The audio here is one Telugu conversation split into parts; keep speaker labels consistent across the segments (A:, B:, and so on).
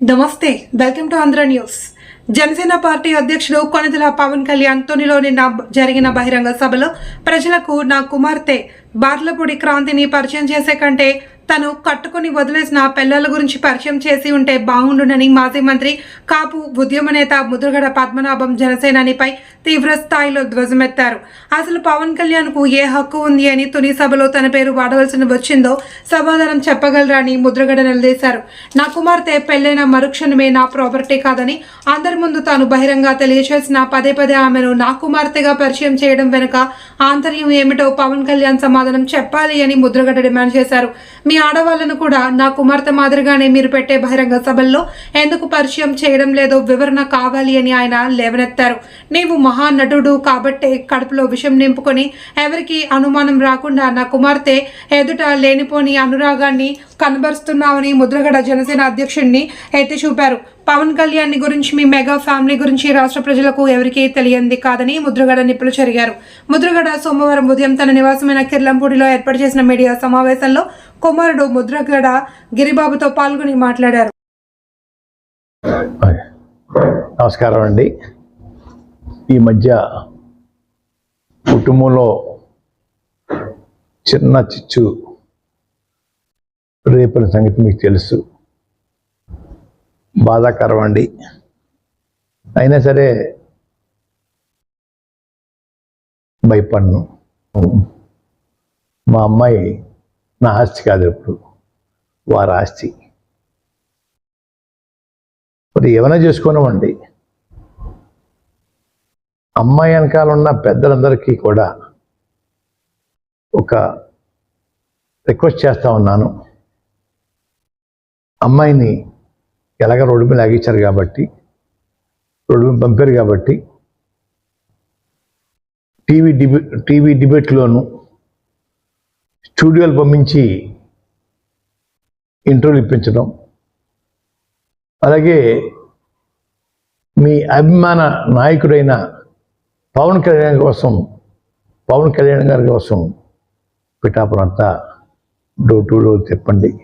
A: నమస్తే welcome to Andhra news. Janasena party అధ్యక్షుడు కొనిదెల పవన్ కళ్యాణ్ తొనిలో నిన్న జరిగిన బహిరంగ సభలో ప్రజలకు నా కుమార్తె బార్లపూడి క్రాంతిని పరిచయం చేసే కంటే తను కట్టుకుని వదిలేసిన పిల్లల గురించి పరిచయం చేసి ఉంటే బాగుండునని మాజీ మంత్రి కాపు ఉద్యమ నేత ముద్రగడ పద్మనాభం జనసేనానిపై తీవ్ర స్థాయిలో ధ్వజమెత్తారు. అసలు పవన్ కళ్యాణ్కు ఏ హక్కు ఉంది అని తొలి సభలో తన పేరు వాడవలసిన వచ్చిందో సమాధానం చెప్పగలరా అని ముద్రగడ నిలదీశారు. నా కుమార్తె పెళ్ళైన మరుక్షణమే నా ప్రాపర్టీ కాదని అందరి ముందు తాను బహిరంగ తెలియచేసిన పదే పదే ఆమెను నా కుమార్తెగా పరిచయం చేయడం వెనుక ఆంతర్యం ఏమిటో పవన్ కళ్యాణ్ సమాధానం చెప్పాలి అని ముద్రగడ డిమాండ్ చేశారు. మీ ఆడవాళ్ళను కూడా నా కుమార్తె మాదిరిగానే మీరు పెట్టే బహిరంగ సభల్లో ఎందుకు పరిచయం చేయడం లేదో వివరణ కావాలి అని ఆయన లేవనెత్తారు. నీవు మహానటుడు కాబట్టే కడుపులో విషం నింపుకొని ఎవరికి అనుమానం రాకుండా నా కుమార్తె ఎదుట లేనిపోని అనురాగాన్ని కనబరుస్తున్నామని ముద్రగడ జనసేన అధ్యక్షుడిని ఎత్తి చూపారు. పవన్ కళ్యాణ్ గురించి మీ మెగా ఫ్యామిలీ గురించి రాష్ట్ర ప్రజలకు ఎవరికీ తెలియంది కాదని ముద్రగడ నిప్పులు చెరిగారు. ముద్రగడ సోమవారం ఉదయం తన నివాసమైన కిర్లంపూడిలో ఏర్పాటు చేసిన మీడియా సమావేశంలో కుమారుడు ముద్రగడ గిరిబాబుతో పాల్గొని మాట్లాడారు.
B: నమస్కారం అండి. ఈ మధ్య కుటుంబంలో చిన్న చిచ్చు రేపిన సంగతి మీకు తెలుసు. బాధాకరం అండి అయినా సరే భయపడను. మా అమ్మాయి నా ఆస్తి కాదు ఎప్పుడు. వారి ఆస్తి. మరి ఏమైనా చేసుకోనివ్వండి అమ్మాయి వెనకాల ఉన్న పెద్దలందరికీ కూడా ఒక రిక్వెస్ట్ చేస్తా ఉన్నాను. అమ్మాయిని ఎలాగ రోడ్డు మీద లాగించారు కాబట్టి రోడ్డు మీద పంపారు కాబట్టి టీవీ డిబే టీవీ డిబేట్లోను స్టూడియోలు పంపించి ఇంటర్వ్యూలు ఇప్పించడం అలాగే మీ అభిమాన నాయకుడైన పవన్ కళ్యాణ్ కోసం పవన్ కళ్యాణ్ గారి కోసం పిఠాపురం అంతా డోర్ టు డోర్ చెప్పండి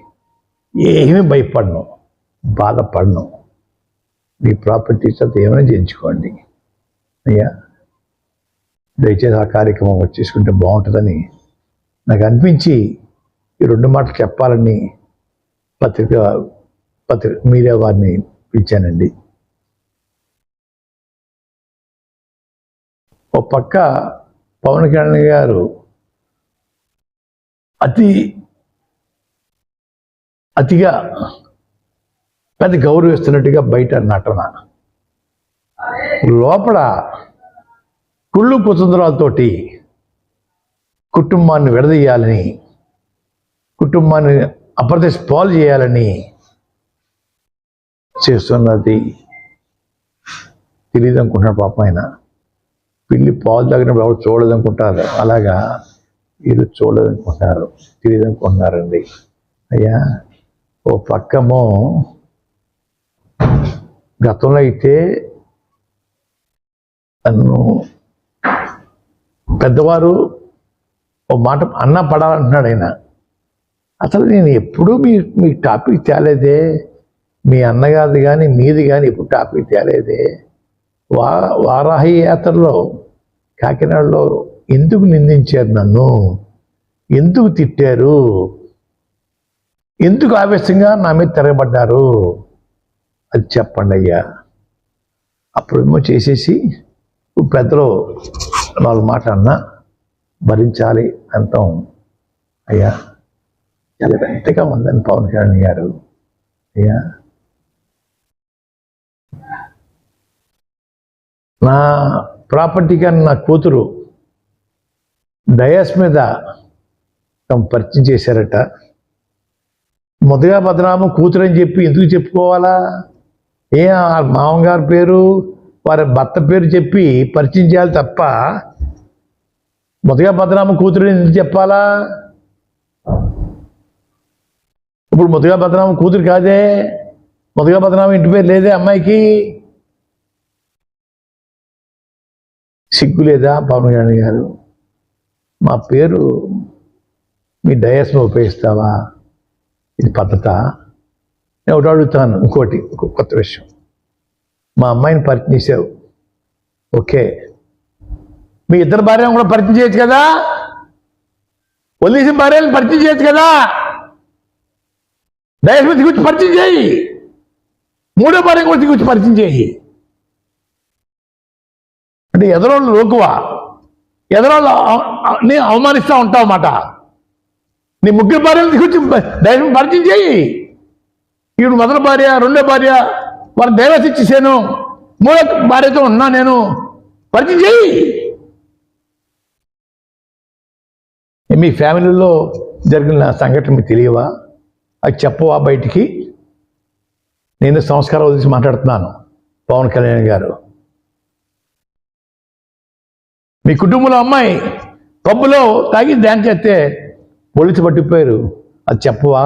B: ఏమీ భయపడను బాధపడను. మీ ప్రాపర్టీస్ అంతా ఏమైనా చేయించుకోండి. అయ్యా దయచేసి ఆ కార్యక్రమం వచ్చేసుకుంటే బాగుంటుందని నాకు అనిపించి ఈ రెండు మాటలు చెప్పాలని పత్రిక పత్రిక మీడియా వారిని పిలిచానండి. ఓ పక్క పవన్ కళ్యాణ్ గారు అతి అతిగా పెద్ద గౌరవిస్తున్నట్టుగా బయట నటన. లోపల కుళ్ళు కుతంత్రాలతోటి కుటుంబాన్ని విడదీయాలని కుటుంబాన్ని అప్రదేశ్ పాలు చేయాలని చేస్తున్నది. తెలియదు అనుకుంటున్నాడు పాపం ఆయన? పిల్లి పాలు తాగినప్పుడు ఎవరు చూడదనుకుంటారు? అలాగా. వీళ్ళు చూడదనుకుంటున్నారు. తెలియదనుకుంటున్నారండి. అయ్యా ఓ పక్కమో గతంలో అయితే నన్ను పెద్దవారు ఓ మాట అన్న పడాలంటున్నాడు ఆయన. అసలు నేను ఎప్పుడూ మీ మీ టాపిక్ తేలేదే. మీ అన్నగారిది కానీ మీది కానీ ఎప్పుడు టాపిక్ తేలేదే. వా వారాహి యాత్రలో కాకినాడలో ఎందుకు నిందించారు నన్ను? ఎందుకు తిట్టారు? ఎందుకు ఆవేశంగా నా మీద తిరగబడ్డారు? అది చెప్పండి అయ్యా. అప్పుడేమో చేసేసి పెద్దలు నాలుగు మాట అన్నా భరించాలి అంటాం అయ్యా. చాలా పెద్దగా ఉందని పవన్ కళ్యాణ్ గారు అయ్యా. నా ప్రాపర్టీ కానీ నా కూతురు డయాస్ మీద తమ పరిచయం చేశారట. మొదగా భద్రామ కూతురు అని చెప్పి ఎందుకు చెప్పుకోవాలా? ఏ ఆ మామగారి పేరు వారి భర్త పేరు చెప్పి పరిచయం చేయాలి తప్ప మొదగా భద్రామ కూతురు ఎందుకు చెప్పాలా? ఇప్పుడు మొదగా భద్రామ కూతురు కాదే మొదగా భద్రామ ఇంటి పేరు లేదే అమ్మాయికి. సిగ్గు లేదా పవన్ కళ్యాణ్ గారు? మా పేరు మీ డయాస్ను ఉపయోగిస్తావా? ఇది పద్ధత? నేను ఒకటి అడుగుతాను ఇంకోటి ఇంకో కొత్త విషయం. మా అమ్మాయిని పరిచయం చేసావు ఓకే. మీ ఇద్దరు భార్యను కూడా పరిచయం చేయొచ్చు కదా? వదిలేసిన భార్యను పరిచయం చేయొచ్చు కదా? డయాస్ మీద గురించి పరిచయం చేయి. మూడో భార్య కూడా గురించి పరిచయం చేయి. అంటే ఎదరోళ్ళు లోకువా. ఎదరోళ్ళు నేను అవమానిస్తూ ఉంటావు అన్నమాట నీ ముగ్గురు భార్యలు తీసుకొచ్చి దైవం పరిచయం చేయి. ఈవిడ మొదటి భార్య రెండో భార్య వారి దేవత ఇచ్చేసాను. మూడో భార్యతో ఉన్నా నేను. పరిచయం చేయి. మీ ఫ్యామిలీలో జరిగిన సంఘటన మీకు తెలియవా? అది చెప్పవా బయటికి? నేను సంస్కారం వదిలేసి మాట్లాడుతున్నాను. పవన్ కళ్యాణ్ గారు. మీ కుటుంబంలో అమ్మాయి పబ్బులో తాగి డ్యాన్స్ చేస్తే పోలీసు పట్టిపోయారు. అది చెప్పవా?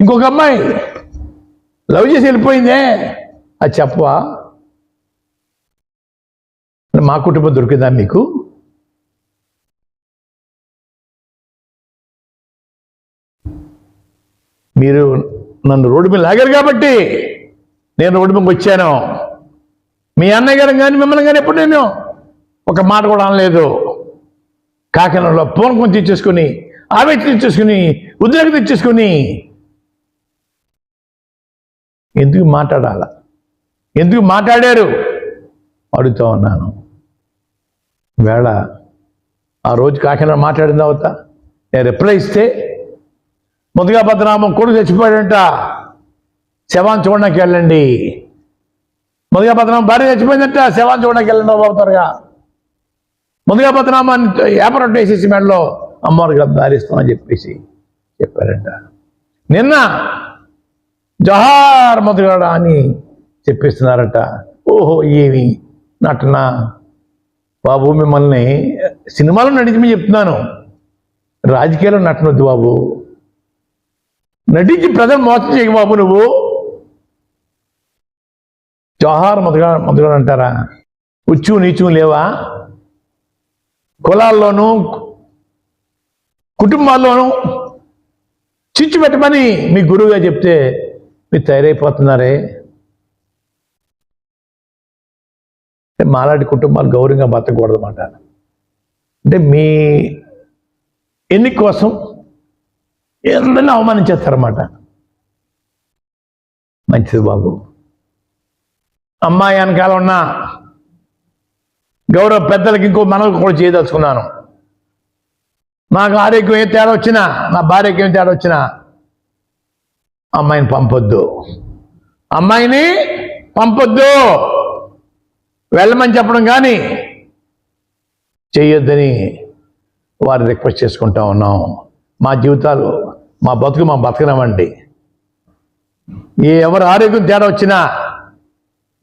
B: ఇంకొక అమ్మాయి లవ్ చేసి వెళ్ళిపోయిందే అది చెప్పవా? మా కుటుంబం దొరికిందా మీకు? మీరు నన్ను రోడ్డు మీద లాగారు కాబట్టి నేను రోడ్డు మీదకి వచ్చాను. మీ అన్నయ్య గారు కానీ మిమ్మల్ని కానీ ఎప్పుడు నేను ఒక మాట కూడా అనలేదు. కాకినాడలో పూనకం తెచ్చేసుకుని ఆవేశం తెచ్చేసుకుని ఉద్రేకం తెచ్చేసుకుని ఎందుకు మాట్లాడాల? ఎందుకు మాట్లాడారు? అడుగుతూ ఉన్నాను. వేళ ఆ రోజు కాకినాడ మాట్లాడిన తర్వాత నేను రిప్లై ఇస్తే ముదుగా భద్రనామం కొడుకు చచ్చిపోయాడంట. శవాన్ని చూడడానికి వెళ్ళండి. ముదుగా భద్రనామం భార్య చచ్చిపోయిందంట. శవాన్ని చూడడానికి వెళ్ళండి బాబు త్వరగా. ముందుగా పద్నామాన్ని ఏపరట్టు వేసేసి మెడలో అమ్మవారికి దారిస్తామని చెప్పేసి చెప్పారంట. నిన్న జహార్ మొదగాడ అని చెప్పిస్తున్నారట. ఓహో ఏమి నటన? బాబు మిమ్మల్ని సినిమాలో నటించమని చెప్తున్నాను. రాజకీయాల్లో నటనొద్దు బాబు. నటించి ప్రజలు మోసం చేయకు బాబు నువ్వు. జోహార్ మధుగా మధుగాడు అంటారా ఉచ్చు నీచు లేవా? కులాల్లోనూ కుటుంబాల్లోనూ చిచ్చు పెట్టమని మీ గురువుగా చెప్తే మీరు తయారైపోతున్నారే? మాలాంటి కుటుంబాలు గౌరవంగా బతకూడదు అన్నమాట అంటే మీ ఎన్నిక కోసం అందరినీ అవమానించేస్తారన్నమాట. మంచిది బాబు. అమ్మాయి వెనకాల ఉన్నా గౌరవ పెద్దలకి ఇంకో మనకు కూడా చేయదలుచుకున్నాను. నాకు ఆరోగ్యం ఏ తేడా వచ్చినా నా భార్యకి ఏం తేడా వచ్చినా అమ్మాయిని పంపొద్దు. అమ్మాయిని పంపొద్దు. వెళ్ళమని చెప్పడం కానీ చెయ్యొద్దని వారి రిక్వెస్ట్ చేసుకుంటా ఉన్నాం. మా జీవితాలు మా బతుకు మా బతకనివ్వండి ఏ ఎవరు ఆరోగ్యం తేడా వచ్చినా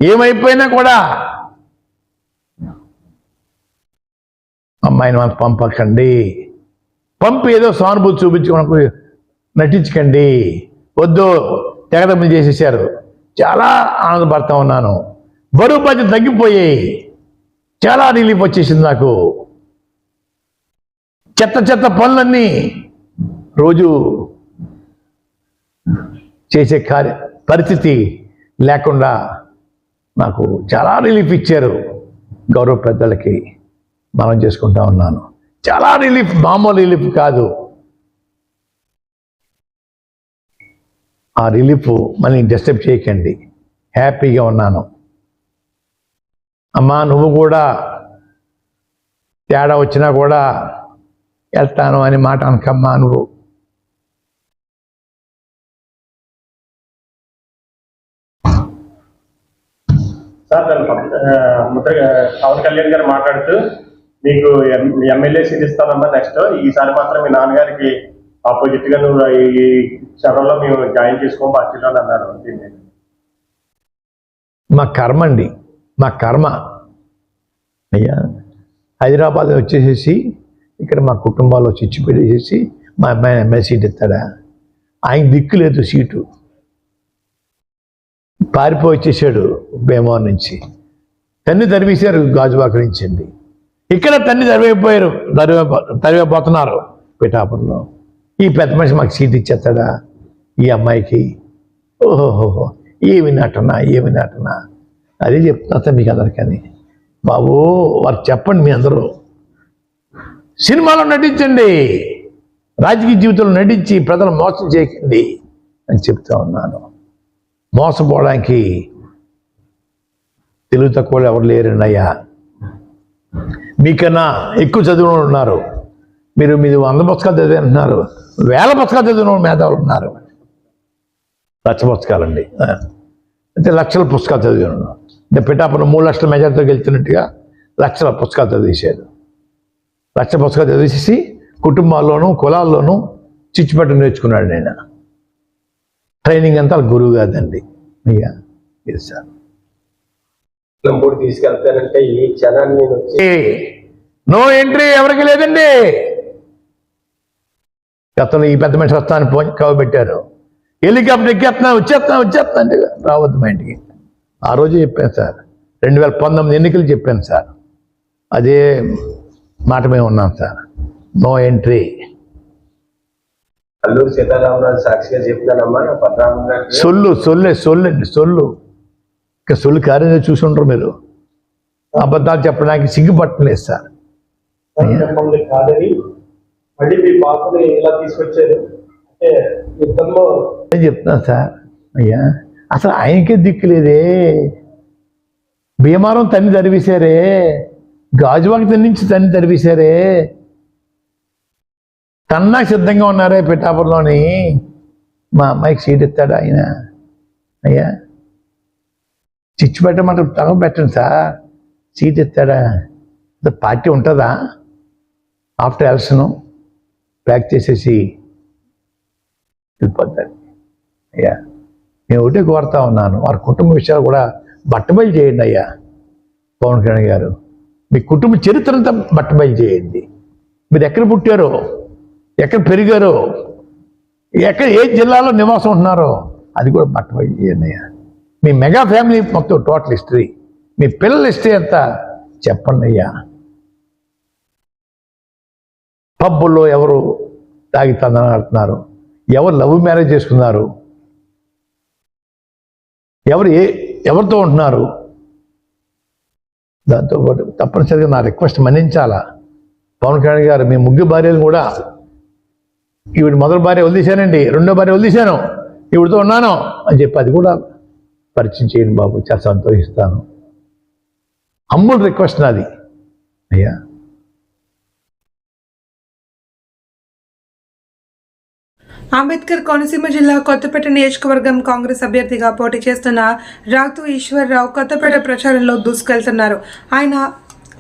B: ఏమైపోయినా కూడా అమ్మాయిని మనకు పంపకండి. పంపి ఏదో సానుభూతి చూపించుకోవడానికి నటించకండి. వద్దు తెగదమ్మలు చేసేసారు చాలా ఆనందపడతా ఉన్నాను. బరువు బాధ్యత తగ్గిపోయాయి చాలా రిలీఫ్ వచ్చేసింది నాకు. చెత్త చెత్త పనులన్నీ రోజు చేసే కార్య పరిస్థితి లేకుండా నాకు చాలా రిలీఫ్ ఇచ్చారు గౌరవ పెద్దలకి. మనం చేసుకుంటా ఉన్నాను. చాలా రిలీఫ్ మామూలు రిలీఫ్ కాదు. ఆ రిలీఫ్ మళ్ళీ డిస్టర్బ్ చేయకండి. హ్యాపీగా ఉన్నాను. అమ్మా నువ్వు కూడా తేడా వచ్చినా కూడా వెళ్తాను అని మాట అనకమ్మా నువ్వు.
C: సార్ ముద్ర పవన్ కళ్యాణ్ గారు మాట్లాడుతూ నీకు ఎం- ఎమ్మెల్యే సీట్ ఇస్తానమ్మా నెక్స్ట్ ఈసారి మాత్రం మీ నాన్నగారికి ఆపోజిట్గా నువ్వు ఈ క్షణంలో మేము జాయిన్ చేసుకోం పార్టీలో అన్నారు. దీన్ని
B: మా కర్మ అండి. మా కర్మ. అయ్యా హైదరాబాద్ వచ్చేసేసి ఇక్కడ మా కుటుంబాల్లో చిచ్చు పెట్టేసేసి మా అమ్మాయిని ఎమ్మెల్యే సీట్ ఇస్తాడా? ఆయన దిక్కు లేదు సీటు. పారిపోయి వచ్చేసాడు భీమవరం నుంచి. తన్ని తరిమేశారు గాజువాక నుంచి అండి. ఇక్కడ తన్ని తరివైపోయారు తరివే తరివేపోతున్నారు పిఠాపురంలో. ఈ పెద్ద మనిషి మాకు సీట్ ఇచ్చేస్తాడా? ఈ అమ్మాయికి ఓహోహో ఏమి నటన ఏమి నటన? అదే చెప్తున్నా మీకు అందరికని. బాబు వారు చెప్పండి మీ అందరూ. సినిమాలో నటించండి రాజకీయ జీవితంలో నటించి ప్రజలు మోసం చేయకండి అని చెప్తా ఉన్నాను. మోసపోవడానికి తెలుగు తక్కువ ఎవరు లేరండి అయ్యా? మీకన్నా ఎక్కువ చదివిన ఉన్నారు. మీరు మీరు వంద పుస్తకాలు చదివి అంటున్నారు. వేల పుస్తకాలు చదివిన మేధావులు ఉన్నారు. లక్ష పుస్తకాలండి. అయితే లక్షల పుస్తకాలు చదివాను. అంటే పిఠాపురం మూడు లక్షల మెజార్టీతో గెలుతున్నట్టుగా లక్షల పుస్తకాలు చదివేశాడు లక్ష పుస్తకాలు చదివేసి కుటుంబాల్లోనూ కులాల్లోనూ చిచ్చుపెట్ట నేర్చుకున్నాడు నేను. ట్రైనింగ్ అంతా గురువు కాదండి సార్.
D: నంబూరు తీసుకెళ్తానంటే ఈ క్షణాన్ని నేను వచ్చి
B: ఏ, నో ఎంట్రీ ఎవరికి లేదండి. గతంలో ఈ పెద్ద మనిషి వస్తాను ఫోన్ కవ పెట్టారు హెలికాప్టర్ ఎక్కేస్తున్నా వచ్చేస్తున్నా వచ్చేస్తున్నా అంటే రావద్దు మా ఇంటికి. ఆ రోజు చెప్పాను సార్. రెండు వేల పంతొమ్మిది ఎన్నికలు చెప్పాను సార్. అదే మాట మేము ఉన్నాం sir. No entry.
D: Alluri Sitaramaraju సాక్షిగా గారికి
B: సొల్లు సొల్లే సొల్లండి సొల్లు. ఇంకా సొల్లు కార్యం చూసి ఉండరు మీరు. అబద్ధాలు చెప్పడానికి సిగ్గుపట్టలేదు సార్.
C: మమ్మల్ని కాదని మళ్ళీ మీ పాపని ఇలా తీసుకొచ్చారు. అంటే యుద్ధంలో
B: నేను చెప్తున్నాను సార్ అయ్యా అసలు ఆయనకే దిక్కు లేదే. భీమారం తన్ని తరివేశారే. గాజువాకి తన్ని నుంచి తన్ని తరివేశారే. తన్నా సిద్ధంగా ఉన్నారే పిఠాపురంలోని. మా అమ్మాయికి సీట్ ఇస్తాడు ఆయన? అయ్యా చిచ్చు పెట్టమంటే తగ పెట్టండి సార్. సీట్ ఇస్తాడా? పార్టీ ఉంటుందా? ఆఫ్టర్ ఎలక్షన్ ప్యాక్ చేసేసి వెళ్ళిపోతాడు అయ్యా నేను ఒకటే కోరుతా ఉన్నాను. వారి కుటుంబ విషయాలు కూడా బట్టబయలు చేయండి అయ్యా పవన్ కళ్యాణ్ గారు. మీ కుటుంబ చరిత్ర అంతా బట్టబయలు చేయండి. మీరు ఎక్కడ పుట్టారో ఎక్కడ పెరిగారో ఎక్కడ ఏ జిల్లాలో నివాసం ఉంటున్నారో అది కూడా బట్టబయలు చేయండి అయ్యా. మీ మెగా ఫ్యామిలీ మొత్తం టోటల్ హిస్టరీ మీ పిల్లల హిస్టరీ అంతా చెప్పండి అయ్యా. పబ్బుల్లో ఎవరు తాగి తందన ఆడుతున్నారు ఎవరు లవ్ మ్యారేజ్ చేసుకున్నారు? ఎవరు ఏ ఎవరితో ఉంటున్నారు? దాంతోపాటు తప్పనిసరిగా నా రిక్వెస్ట్ మన్నించాలా? పవన్ కళ్యాణ్ గారు మీ ముగ్గురు భార్యలు కూడా ఈవిడ మొదటి భార్య వదిలేశానండి రెండో భార్య వదిలేశాను ఈవిడతో ఉన్నాను అని చెప్పి అది కూడా పరిచయం చేయండి బాబు చాలా సంతోషిస్తాను. అమ్ముడు రిక్వెస్ట్ నాది. అయ్యా.
A: అంబేద్కర్ కోనసీమ జిల్లా కొత్తపేట నియోజకవర్గం కాంగ్రెస్ అభ్యర్థిగా పోటీ చేస్తున్న రాతు ఈశ్వర్రావు కొత్తపేట ప్రచారంలో దూసుకెళ్తున్నారు. ఆయన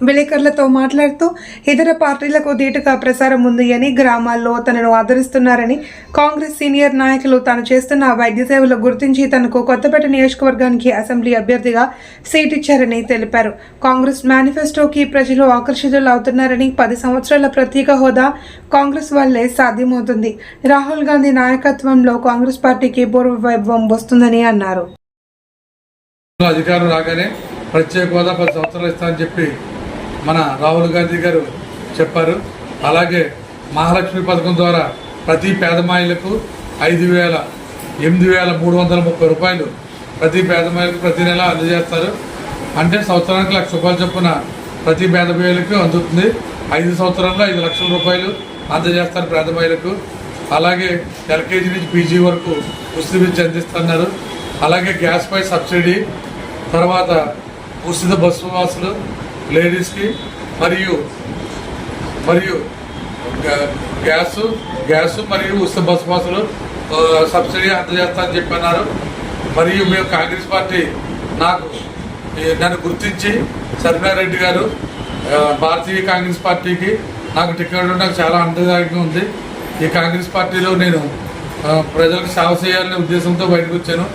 A: విలేకరులతో మాట్లాడుతూ ఇతర పార్టీలకు ధీటుగా ప్రసారం ఉంది అని గ్రామాల్లో తనను ఆదరిస్తున్నారని కాంగ్రెస్ సీనియర్ నాయకులు తాను చేస్తున్న వైద్య సేవలు గుర్తించి తనకు కొత్తపేట నియోజకవర్గానికి అసెంబ్లీ అభ్యర్థిగా సీట్ ఇచ్చారని తెలిపారు. కాంగ్రెస్ మేనిఫెస్టోకి ప్రజలు ఆకర్షితులు అవుతున్నారని పది సంవత్సరాల ప్రత్యేక హోదా కాంగ్రెస్ వల్లే సాధ్యమవుతుంది. రాహుల్ గాంధీ నాయకత్వంలో కాంగ్రెస్ పార్టీకి పూర్వ వైభవం వస్తుందని అన్నారు.
E: అధికారం రాగానే ప్రత్యేక హోదా పది సంవత్సరాలు ఇస్తామని చెప్పి మన రాహుల్ గాంధీ గారు చెప్పారు. అలాగే మహాలక్ష్మి పథకం ద్వారా ప్రతి పేదమాయిలకు ఐదు వేల ఎనిమిది వేల మూడు వందల ముప్పై రూపాయలు ప్రతి పేదమాయిలకు ప్రతి నెల అందజేస్తారు. అంటే సంవత్సరానికి లక్ష రూపాయలు చొప్పున ప్రతి పేదమాయిలకు అందుతుంది. ఐదు సంవత్సరాల్లో ఐదు లక్షల రూపాయలు అందజేస్తారు పేదమాయిలకు అలాగే ఎల్కేజీ నుంచి పీజీ వరకు ఉచిత విద్య అందిస్తున్నారు. అలాగే గ్యాస్పై సబ్సిడీ తర్వాత ఉచిత బస్సు వాసులు లేడీస్కి మరియు మరియు గ్యాస్ గ్యాస్ మరియు ఉచిత బస్సు బస్సులు సబ్సిడీ అందజేస్తానని చెప్పన్నారు. మరియు మేము కాంగ్రెస్ పార్టీ నాకు నన్ను గుర్తించి సత్యనారాయణ గారు భారతీయ కాంగ్రెస్ పార్టీకి నాకు టికెట్ నాకు చాలా ఆనందదాయకంగా ఉంది. ఈ కాంగ్రెస్ పార్టీలో నేను ప్రజలకు సేవ చేయాలనే ఉద్దేశంతో బయటకు వచ్చాను.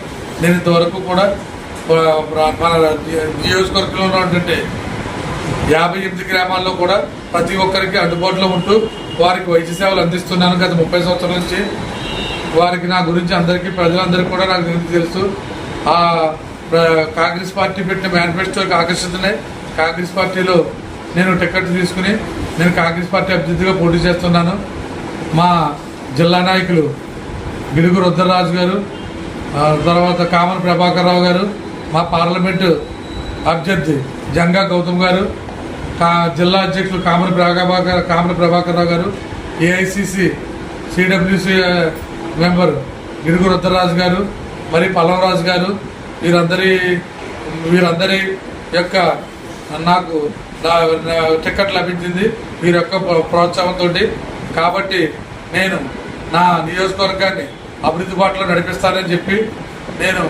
E: నేను ఇంతవరకు కూడా మన నియోజకవర్గంలో ఉన్నటువంటి యాభై ఎనిమిది గ్రామాల్లో కూడా ప్రతి ఒక్కరికి అందుబాటులో ఉంటూ వారికి వైద్య సేవలు అందిస్తున్నాను గత ముప్పై సంవత్సరాల నుంచి. వారికి నా గురించి అందరికీ ప్రజలందరికీ కూడా నాకు గురించి తెలుసు. ఆ కాంగ్రెస్ పార్టీ పెట్టిన మేనిఫెస్టోకి ఆకర్షితున్నాయి కాంగ్రెస్ పార్టీలో నేను టికెట్ తీసుకుని నేను కాంగ్రెస్ పార్టీ అభ్యర్థిగా పోటీ చేస్తున్నాను. మా జిల్లా నాయకులు గిడుగు రుద్రరాజు గారు తర్వాత కామన్ ప్రభాకర్ రావు గారు మా పార్లమెంటు అభ్యర్థి జంగా గౌతమ్ గారు కా జిల్లా అధ్యక్షులు కామర ప్రభాకర్ కామర ప్రభాకర్ రావు గారు AICC CWC member Girugu Rudraraju గారు మరి పల్లవరాజు గారు వీరందరి వీరందరి యొక్క నాకు నా- టికెట్ లభించింది. వీరి యొక్క ప్రోత్సాహంతో కాబట్టి నేను నా నియోజకవర్గాన్ని అభివృద్ధి బాటలో నడిపిస్తానని చెప్పి నేను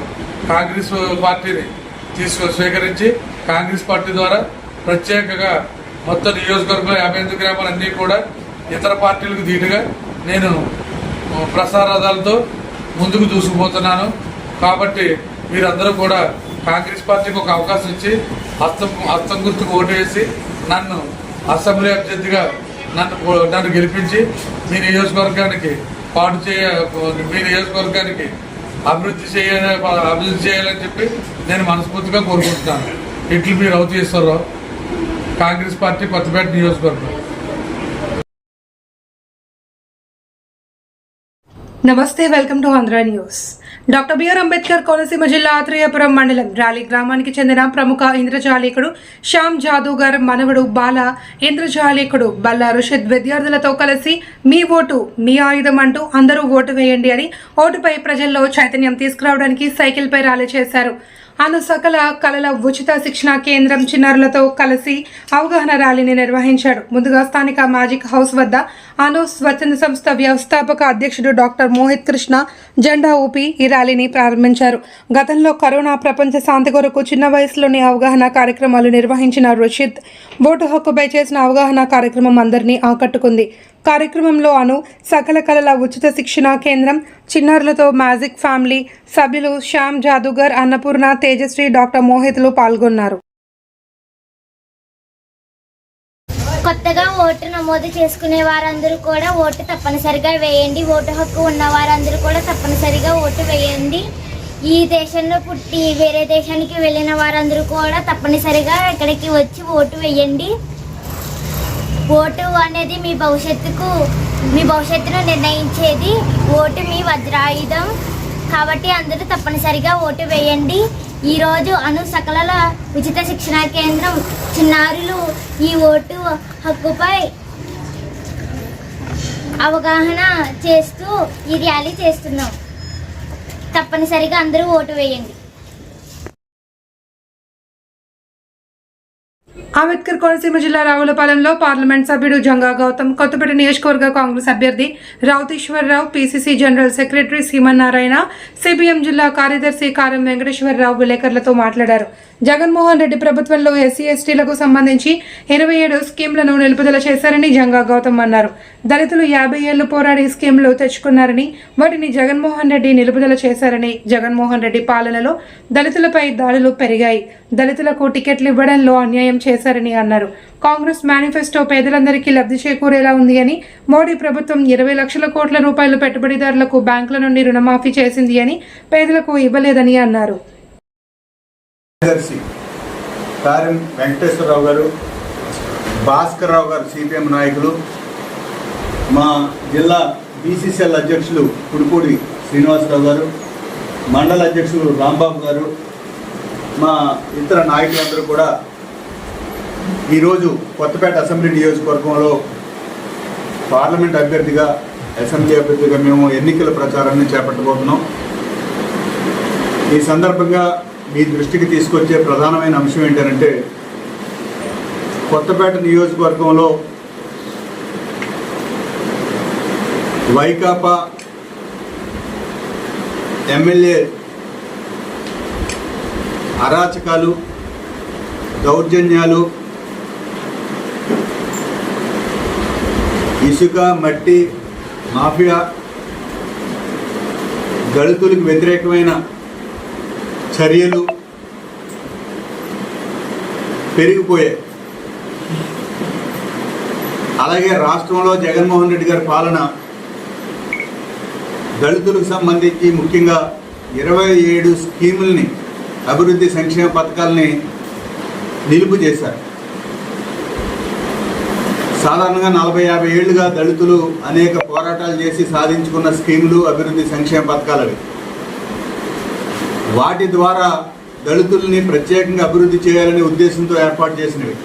E: కాంగ్రెస్ పార్టీని తీసుకు స్వీకరించి కాంగ్రెస్ పార్టీ ద్వారా ప్రత్యేకంగా మొత్తం నియోజకవర్గంలో యాభై ఎనిమిది గ్రామాలన్నీ కూడా ఇతర పార్టీలకు ధీటుగా నేను ప్రసారాదాలతో ముందుకు దూసుకుపోతున్నాను. కాబట్టి మీరందరూ కూడా కాంగ్రెస్ పార్టీకి ఒక అవకాశం ఇచ్చి హస్తం హస్తం గుర్తుకు ఓటు వేసి నన్ను అసెంబ్లీ అభ్యర్థిగా నన్ను నన్ను గెలిపించి మీ నియోజకవర్గానికి పాటు చేయ మీ నియోజకవర్గానికి అభివృద్ధి చేయ అభివృద్ధి చేయాలని చెప్పి నేను మనస్ఫూర్తిగా కోరుకుంటున్నాను. ఇట్లు మీరు రౌతీశ్వరరావు కాంగ్రెస్ పార్టీ కొత్తపేట నియోజకవర్గం.
A: నమస్తే welcome to Andhra news. Doctor B R Ambedkar Konaseema జిల్లా ఆత్రేయపురం మండలం ర్యాలీ గ్రామానికి చెందిన ప్రముఖ ఇంద్రజాలీకుడు శ్యామ్ జాదూగర్ మనవడు బాల ఇంద్రజాలీకుడు బల్లా రుషద్ విద్యార్థులతో కలిసి మీ ఓటు మీ ఆయుధం అంటూ అందరూ ఓటు వేయండి అని ఓటుపై ప్రజల్లో చైతన్యం తీసుకురావడానికి సైకిల్పై ర్యాలీ చేశారు. అను సకల కళల ఉచిత శిక్షణ కేంద్రం చిన్నారులతో కలిసి అవగాహన ర్యాలీని నిర్వహించాడు. ముందుగా స్థానిక మ్యాజిక్ హౌస్ వద్ద అను స్వచ్ఛంద సంస్థ వ్యవస్థాపక అధ్యక్షుడు డాక్టర్ మోహిత్ కృష్ణ జెండా ఊపి ఈ ర్యాలీని ప్రారంభించారు. గతంలో కరోనా ప్రపంచ శాంతి కొరకు చిన్న వయసులోని అవగాహన కార్యక్రమాలు నిర్వహించిన రుషిద్ ఓటు హక్కుపై చేసిన అవగాహన కార్యక్రమం అందరినీ ఆకట్టుకుంది. కార్యక్రమంలో అను సకల కళల ఉచిత శిక్షణ కేంద్రం చిన్నారులతో మ్యాజిక్ ఫ్యామిలీ సభ్యులు శ్యామ్ జాదుగర్ అన్నపూర్ణ తేజశ్రీ డాక్టర్ మోహిత్లు పాల్గొన్నారు.
F: కొత్తగా ఓటు నమోదు చేసుకునే వారందరూ కూడా ఓటు తప్పనిసరిగా వేయండి. ఓటు హక్కు ఉన్న వారందరూ కూడా తప్పనిసరిగా ఓటు వేయండి. ఈ దేశంలో పుట్టి వేరే దేశానికి వెళ్ళిన వారందరూ కూడా తప్పనిసరిగా ఇక్కడికి వచ్చి ఓటు వేయండి. ఓటు అనేది మీ భవిష్యత్తుకు మీ భవిష్యత్తును నిర్ణయించేది ఓటు మీ వజ్రాయుధం. కాబట్టి అందరూ తప్పనిసరిగా ఓటు వేయండి. ఈరోజు అను సకలల ఉచిత శిక్షణా కేంద్రం చిన్నారులు ఈ ఓటు హక్కుపై అవగాహన చేస్తూ ఈ ర్యాలీ చేస్తున్నాం. తప్పనిసరిగా అందరూ ఓటు వేయండి.
A: అంబేద్కర్ కోనసీమ జిల్లా రావులపాలెంలో పార్లమెంట్ సభ్యుడు జంగా గౌతమ్ కొత్తపేట నియోజకవర్గ కాంగ్రెస్ అభ్యర్థి Routhiswararao PCC general secretary Seemannarayana CPM జిల్లా కార్యదర్శి కారం వెంకటేశ్వరరావు విలేకరులతో మాట్లాడారు. జగన్మోహన్ రెడ్డి ప్రభుత్వంలో ఎస్సీ ఎస్టీలకు సంబంధించి ఎనభై ఏడు స్కీమ్లను నిలుపుదల చేశారని జంగా గౌతమ్ అన్నారు. దళితులు యాభై ఏళ్ళు పోరాడి స్కీమ్లు తెచ్చుకున్నారని వాటిని జగన్మోహన్ రెడ్డి నిలుపుదల చేశారని జగన్మోహన్ రెడ్డి పాలనలో దళితులపై దాడులు పెరిగాయి. దళితులకు టికెట్లు ఇవ్వడంలో అన్యాయం చేశారని అన్నారు. కాంగ్రెస్ మేనిఫెస్టో పేదలందరికీ లబ్ధి చేకూరేలా ఉంది అని మోడీ ప్రభుత్వం ఇరవై లక్షల కోట్ల రూపాయలు పెట్టుబడిదారులకు బ్యాంకుల నుండి రుణమాఫీ చేసింది అని పేదలకు ఇవ్వలేదని అన్నారు.
G: కార్యదర్శి కారం వెంకటేశ్వరరావు గారు భాస్కర్రావు గారు సిపిఎం నాయకులు మా జిల్లా బీసీసీఎల్ అధ్యక్షులు కుడిపూడి శ్రీనివాసరావు గారు మండల అధ్యక్షులు రాంబాబు గారు మా ఇతర నాయకులందరూ కూడా ఈరోజు కొత్తపేట అసెంబ్లీ నియోజకవర్గంలో పార్లమెంట్ అభ్యర్థిగా అసెంబ్లీ అభ్యర్థిగా మేము ఎన్నికల ప్రచారాన్ని చేపట్టబోతున్నాం. ఈ సందర్భంగా మీ దృష్టికి తీసుకొచ్చే ప్రధానమైన అంశం ఏంటంటే కొత్తపేట నియోజకవర్గంలో వైకాపా ఎమ్మెల్యే అరాచకాలు దౌర్జన్యాలు ఇసుక మట్టి మాఫియా దళితులకు వ్యతిరేకమైన చర్యలు పెరిగిపోయాయి. అలాగే రాష్ట్రంలో జగన్మోహన్ రెడ్డి గారి పాలన దళితులకు సంబంధించి ముఖ్యంగా ఇరవై ఏడు స్కీముల్ని అభివృద్ధి సంక్షేమ పథకాలని నిలుపు చేశారు. సాధారణంగా నలభై యాభై ఏళ్ళుగా దళితులు అనేక పోరాటాలు చేసి సాధించుకున్న స్కీములు అభివృద్ధి సంక్షేమ పథకాలు అవి వాటి ద్వారా దళితుల్ని ప్రత్యేకంగా అభివృద్ధి చేయాలనే ఉద్దేశంతో ఏర్పాటు చేసినవి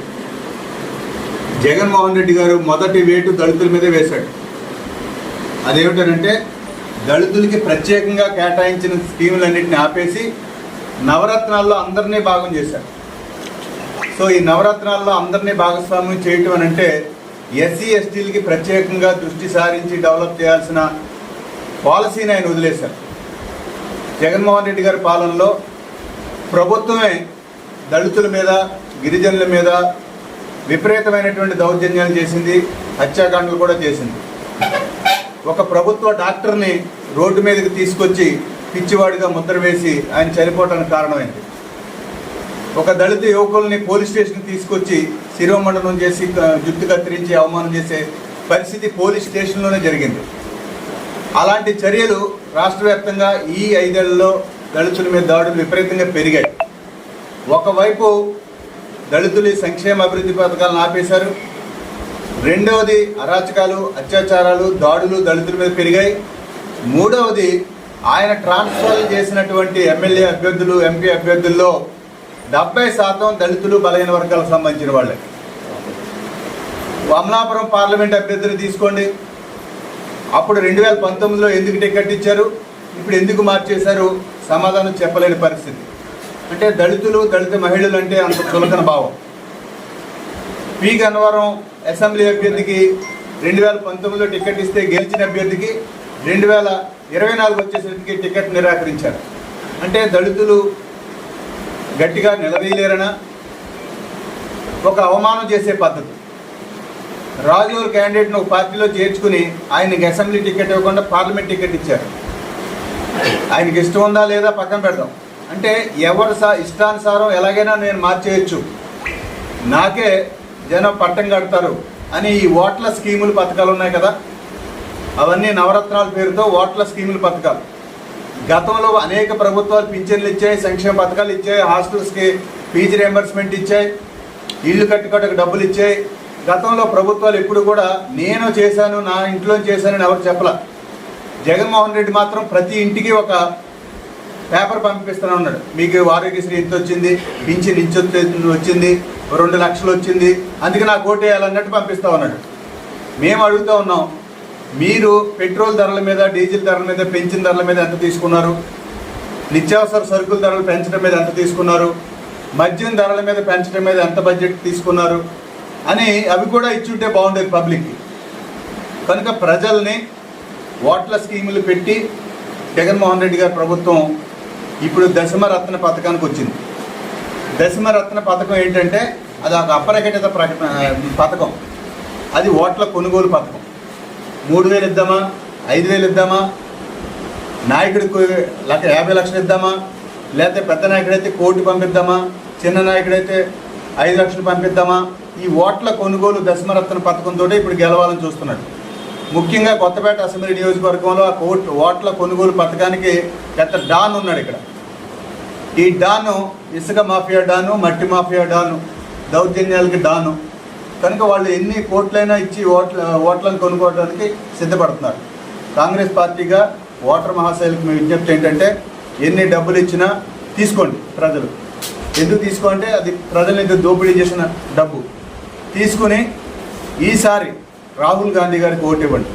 G: జగన్మోహన్ రెడ్డి గారు మొదటి వేటు దళితుల మీదే వేశాడు. అదేమిటనంటే దళితులకి ప్రత్యేకంగా కేటాయించిన స్కీములన్నింటినీ ఆపేసి నవరత్నాల్లో అందరినీ భాగం చేశారు. సో ఈ నవరత్నాల్లో అందరినీ భాగస్వామ్యం చేయటం అని అంటే ఎస్సీ ఎస్టీలకి ప్రత్యేకంగా దృష్టి సారించి డెవలప్ చేయాల్సిన పాలసీని ఆయన వదిలేశారు. జగన్మోహన్ రెడ్డి గారి పాలనలో ప్రభుత్వమే దళితుల మీద గిరిజనుల మీద విపరీతమైనటువంటి దౌర్జన్యాలు చేసింది హత్యాకాండలు కూడా చేసింది. ఒక ప్రభుత్వ డాక్టర్ని రోడ్డు మీదకి తీసుకొచ్చి పిచ్చివాడిగా ముద్ర వేసి ఆయన చనిపోవటానికి కారణమైంది. ఒక దళిత యువకుల్ని పోలీస్ స్టేషన్కి తీసుకొచ్చి శిరోమండనం చేసి జుట్టు కత్తిరించి అవమానం చేసే పరిస్థితి పోలీస్ స్టేషన్లోనే జరిగింది. అలాంటి చర్యలు రాష్ట్ర వ్యాప్తంగా ఈ ఐదేళ్ళలో దళితుల మీద దాడులు విపరీతంగా పెరిగాయి. ఒకవైపు దళితుల సంక్షేమ అభివృద్ధి పథకాలను ఆపేశారు. రెండవది అరాచకాలు అత్యాచారాలు దాడులు దళితుల మీద పెరిగాయి. మూడవది ఆయన ట్రాన్స్ఫర్ చేసినటువంటి ఎమ్మెల్యే అభ్యర్థులు ఎంపీ అభ్యర్థుల్లో డెబ్బై శాతం దళితులు బలహీన వర్గాలకు సంబంధించిన వాళ్ళే. అమలాపురం పార్లమెంట్ అభ్యర్థిని తీసుకోండి. అప్పుడు రెండు వేల పంతొమ్మిదిలో ఎందుకు టికెట్ ఇచ్చారు ఇప్పుడు ఎందుకు మార్చేశారు? సమాధానం చెప్పలేని పరిస్థితి. అంటే దళితులు దళిత మహిళలు అంటే అంత చులకన భావం. పి. గన్నవరం అసెంబ్లీ అభ్యర్థికి రెండు వేల పంతొమ్మిదిలో టికెట్ ఇస్తే గెలిచిన అభ్యర్థికి రెండు వేల ఇరవై నాలుగు వచ్చేసరికి టికెట్ నిరాకరించారు. అంటే దళితులు గట్టిగా నిలదీయలేరనా? ఒక అవమానం చేసే పద్ధతి. రాజుగారు క్యాండిడేట్ను ఒక పార్టీలో చేర్చుకుని ఆయనకి అసెంబ్లీ టికెట్ ఇవ్వకుండా పార్లమెంట్ టికెట్ ఇచ్చారు. ఆయనకి ఇష్టం ఉందా లేదా పక్కన పెడదాం. అంటే ఎవరు సా ఇష్టానుసారం ఎలాగైనా నేను మార్చేయచ్చు. నాకే జనం పట్టం కడతారు అని ఈ ఓట్ల స్కీములు పథకాలు ఉన్నాయి కదా. అవన్నీ నవరత్నాల పేరుతో ఓట్ల స్కీముల పథకాలు. గతంలో అనేక ప్రభుత్వాలు పింఛన్లు ఇచ్చాయి సంక్షేమ పథకాలు ఇచ్చాయి హాస్టల్స్కి ఫీజు రియంబర్స్మెంట్ ఇచ్చాయి ఇల్లు కట్టుకోవడానికి డబ్బులు ఇచ్చాయి గతంలో ప్రభుత్వాలు ఎప్పుడు కూడా నేను చేశాను నా ఇంట్లో చేశానని ఎవరు చెప్పలా? జగన్మోహన్ రెడ్డి మాత్రం ప్రతి ఇంటికి ఒక పేపర్ పంపిస్తూనే ఉన్నాడు. మీకు ఆరోగ్యశ్రీ ఇంత వచ్చింది పింఛన్ ఇంచు వచ్చింది రెండు లక్షలు వచ్చింది అందుకే నాకు ఓటేయాలన్నట్టు వేయాలన్నట్టు పంపిస్తా ఉన్నాడు. మేము అడుగుతూ ఉన్నాం మీరు పెట్రోల్ ధరల మీద డీజిల్ ధరల మీద పెంచిన ధరల మీద ఎంత తీసుకున్నారు? నిత్యావసర సరుకుల ధరలు పెంచడం మీద ఎంత తీసుకున్నారు? మద్యం ధరల మీద పెంచడం మీద ఎంత బడ్జెట్ తీసుకున్నారు? అని అవి కూడా ఇచ్చుంటే బాగుండేది పబ్లిక్కి. కనుక ప్రజల్ని ఓట్ల స్కీములు పెట్టి జగన్మోహన్ రెడ్డి గారి ప్రభుత్వం ఇప్పుడు దశమరత్న పథకానికి వచ్చింది. దశమరత్న పథకం ఏంటంటే అది ఒక అపరకటిత ప్రకటన పథకం. అది ఓట్ల కొనుగోలు పథకం. మూడు వేలు ఇద్దామా? ఐదు వేలు ఇద్దామా? నాయకుడికి లక్ష యాభై లక్షలు ఇద్దామా? లేకపోతే పెద్ద నాయకుడైతే కోటి పంపిద్దామా? చిన్న నాయకుడైతే ఐదు లక్షలు పంపిద్దామా? ఈ ఓట్ల కొనుగోలు దశమరత్న పథకంతో ఇప్పుడు గెలవాలని చూస్తున్నాడు. ముఖ్యంగా కొత్తపేట అసెంబ్లీ నియోజకవర్గంలో ఆ కోట్ ఓట్ల కొనుగోలు పథకానికి పెద్ద డాన్ ఉన్నాడు ఇక్కడ. ఈ డాను ఇసుక మాఫియా డాను మట్టి మాఫియా డాను దౌర్జన్యాలకి డాను. కనుక వాళ్ళు ఎన్ని కోట్లైనా ఇచ్చి ఓట్ల ఓట్లను కొనుక్కోవడానికి సిద్ధపడుతున్నారు. కాంగ్రెస్ పార్టీగా ఓటర్ మహాశైలకు మీ విజ్ఞప్తి ఏంటంటే ఎన్ని డబ్బులు ఇచ్చినా తీసుకోండి ప్రజలు. ఎందుకు తీసుకోంటే అది ప్రజల నుంచి దోపిడీ చేసిన డబ్బు. తీసుకుని ఈసారి రాహుల్ గాంధీ గారికి ఓటు ఇవ్వండి.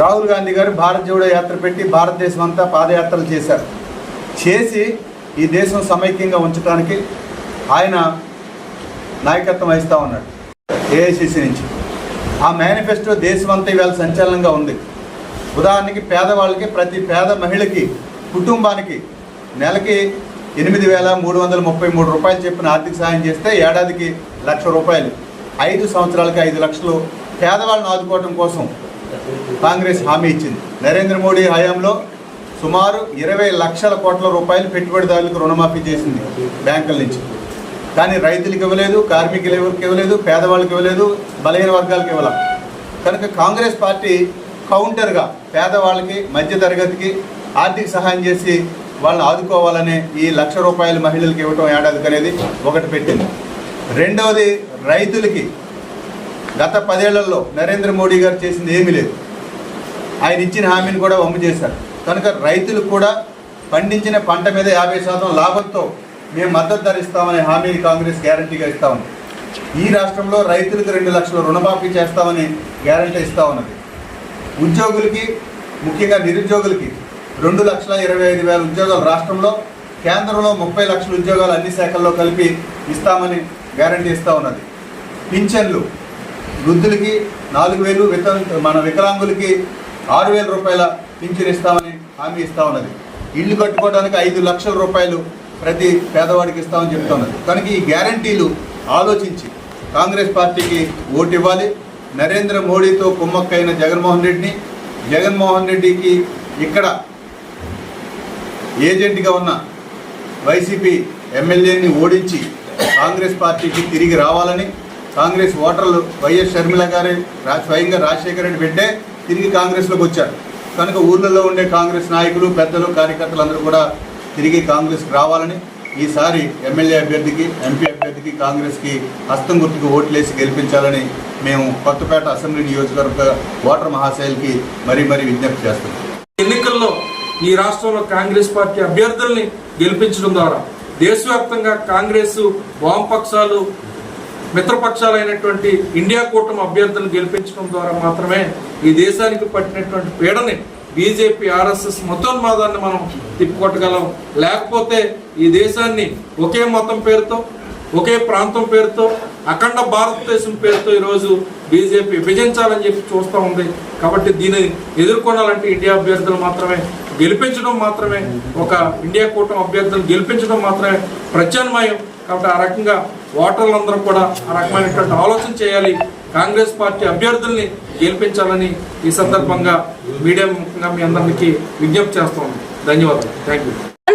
G: రాహుల్ గాంధీ గారు భారత్ జోడో యాత్ర పెట్టి భారతదేశం అంతా పాదయాత్రలు చేశారు. చేసి ఈ దేశం సమైక్యంగా ఉంచడానికి ఆయన నాయకత్వం వహిస్తూ ఉన్నాడు ఏఐసిసి నుంచి. ఆ మేనిఫెస్టో దేశమంతా ఇవాళ సంచలనంగా ఉంది. ఉదాహరణకి పేదవాళ్ళకి ప్రతి పేద మహిళకి కుటుంబానికి నెలకి ఎనిమిది వేల మూడు వందల ముప్పై మూడు రూపాయలు చెప్పిన ఆర్థిక సాయం చేస్తే ఏడాదికి లక్ష రూపాయలు. ఐదు సంవత్సరాలకి ఐదు లక్షలు పేదవాళ్ళను ఆదుకోవడం కోసం కాంగ్రెస్ హామీ ఇచ్చింది. నరేంద్ర మోడీ హయాంలో సుమారు ఇరవై లక్షల కోట్ల రూపాయలు పెట్టుబడిదారులకు రుణమాఫీ చేసింది బ్యాంకుల నుంచి. కానీ రైతులకు ఇవ్వలేదు కార్మికులు ఎవరికి ఇవ్వలేదు పేదవాళ్ళకి ఇవ్వలేదు బలహీన వర్గాలకు ఇవ్వలేదు కనుక కాంగ్రెస్ పార్టీ కౌంటర్గా పేదవాళ్ళకి మధ్యతరగతికి ఆర్థిక సహాయం చేసి వాళ్ళని ఆదుకోవాలనే ఈ లక్ష రూపాయలు మహిళలకు ఇవ్వటం ఏడాదికి అనేది ఒకటి పెట్టింది. రెండవది రైతులకి గత పదేళ్ళలో నరేంద్ర మోడీ గారు చేసింది ఏమీ లేదు. ఆయన ఇచ్చిన హామీని కూడా వమ్ము చేశారు. కనుక రైతులకు కూడా పండించిన పంట మీద యాభై శాతం లాభంతో మేము మద్దతు ధరిస్తామనే హామీని కాంగ్రెస్ గ్యారంటీగా ఇస్తా ఉంది. ఈ రాష్ట్రంలో రైతులకు రెండు లక్షల రుణమాఫీ చేస్తామని గ్యారంటీ ఇస్తా ఉన్నది. ఉద్యోగులకి ముఖ్యంగా నిరుద్యోగులకి రెండు లక్షల ఇరవై ఐదు వేల ఉద్యోగాలు రాష్ట్రంలో కేంద్రంలో ముప్పై లక్షల ఉద్యోగాలు అన్ని శాఖల్లో కలిపి ఇస్తామని గ్యారంటీ ఇస్తా ఉన్నది. పింఛన్లు. వృద్ధులకి నాలుగు వేలు వితం మన వికలాంగులకి ఆరు వేల రూపాయల పింఛన్ ఇస్తామని హామీ ఇస్తూ ఉన్నది. ఇల్లు కట్టుకోవడానికి ఐదు లక్షల రూపాయలు ప్రతి పేదవాడికి ఇస్తామని చెప్తున్నది కనుక ఈ గ్యారంటీలు ఆలోచించి కాంగ్రెస్ పార్టీకి ఓటు ఇవ్వాలి. నరేంద్ర మోడీతో కుమ్మక్కైన జగన్మోహన్ రెడ్డిని జగన్మోహన్ రెడ్డికి ఇక్కడ ఏజెంట్గా ఉన్న వైసీపీ ఎమ్మెల్యేని ఓడించి కాంగ్రెస్ పార్టీకి తిరిగి రావాలని కాంగ్రెస్ ఓటర్లు వైఎస్ షర్మిల గారి స్వయంగా రాజశేఖర రెడ్డి బిడ్డే తిరిగి కాంగ్రెస్లోకి వచ్చారు. కనుక ఊర్లలో ఉండే కాంగ్రెస్ నాయకులు పెద్దలు కార్యకర్తలు అందరూ కూడా తిరిగి కాంగ్రెస్కి రావాలని ఈసారి ఎమ్మెల్యే అభ్యర్థికి ఎంపీ అభ్యర్థికి కాంగ్రెస్కి హస్తం గుర్తుకు ఓట్లేసి గెలిపించాలని మేము కొత్తపేట అసెంబ్లీ నియోజకవర్గ ఓటర్ మహాశైలికి మరీ మరీ విజ్ఞప్తి చేస్తున్నాం.
H: ఎన్నికల్లో ఈ రాష్ట్రంలో కాంగ్రెస్ పార్టీ అభ్యర్థుల్ని గెలిపించడం ద్వారా దేశవ్యాప్తంగా కాంగ్రెస్ వామపక్షాలు మిత్రపక్షాలైనటువంటి ఇండియా కూటమి అభ్యర్థులను గెలిపించడం ద్వారా మాత్రమే ఈ దేశానికి పట్టినటువంటి పీడని బీజేపీ ఆర్ఎస్ఎస్ మతోన్మాదాన్ని మనం తిప్పికొట్టగలం లేకపోతే ఈ దేశాన్ని ఒకే మతం పేరుతో ఒకే ప్రాంతం పేరుతో అఖండ భారతదేశం పేరుతో ఈరోజు బీజేపీ విభజించాలని చెప్పి చూస్తూ ఉంది. కాబట్టి దీన్ని ఎదుర్కొనాలంటే ఇండియా అభ్యర్థులు మాత్రమే గెలిపించడం మాత్రమే ఒక ఇండియా కూటమి అభ్యర్థులు గెలిపించడం మాత్రమే ప్రత్యామ్నాయం. కాబట్టి ఆ రకంగా ఓటర్లందరూ కూడా ఆ రకమైనటువంటి ఆలోచన చేయాలి. కాంగ్రెస్ పార్టీ అభ్యర్థుల్ని గెలిపించాలని ఈ సందర్భంగా మీడియా ముఖ్యంగా మీ అందరికీ విజ్ఞప్తి చేస్తాం ధన్యవాదాలు. Thank you